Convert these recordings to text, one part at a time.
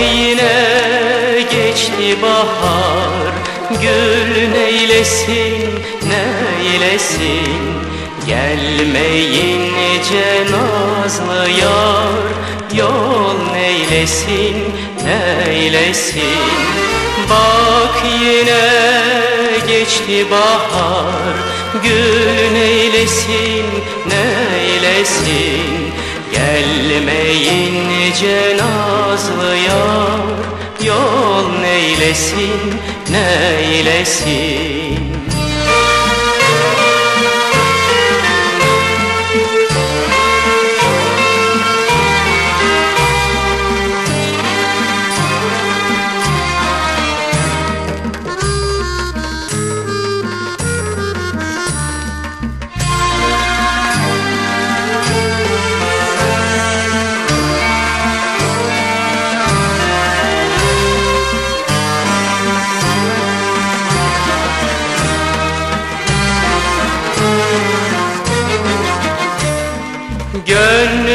yine geçti bahar. Gül neylesin neylesin? Gelmeyince nazlı yar. Yol neylesin neylesin? Bak yine geçti bahar. Gül neylesin neylesin Gelmeyince nazlı yar Yol neylesin neylesin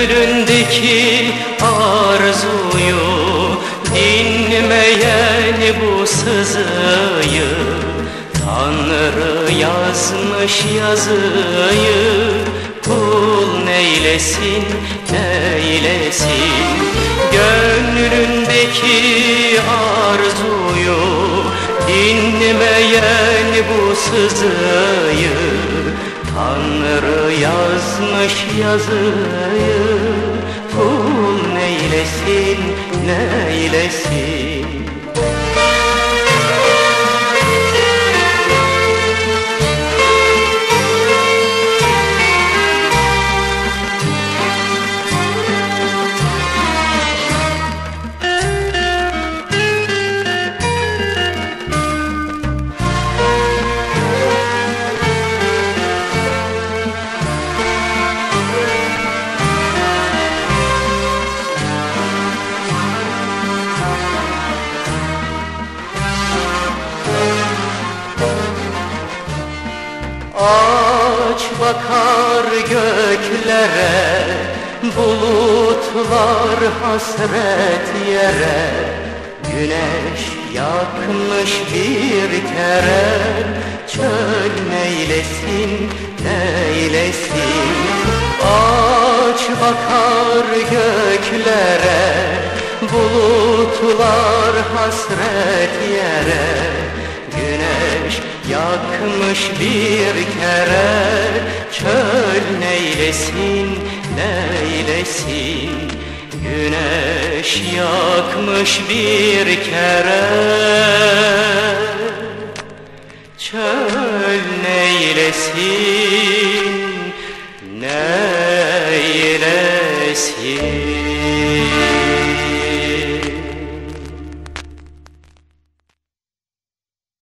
Gönlündeki arzuyu dinmeyen bu sızıyı Tanrı yazmış yazıyı Kul neylesin neylesin Gönlündeki arzuyu dinmeyen bu sızıyı Tanrı yazmış yazıyı Kul neylesin neylesin Aç bakar göklere Bulutlar hasret yere. Güneş yakmış bir kere Çöl neylesin neylesin Aç bakar göklere Bulutlar hasret yere Yakmış bir kere. Çöl neylesin neylesin? Güneş yakmış bir kere. Çöl neylesin neylesin?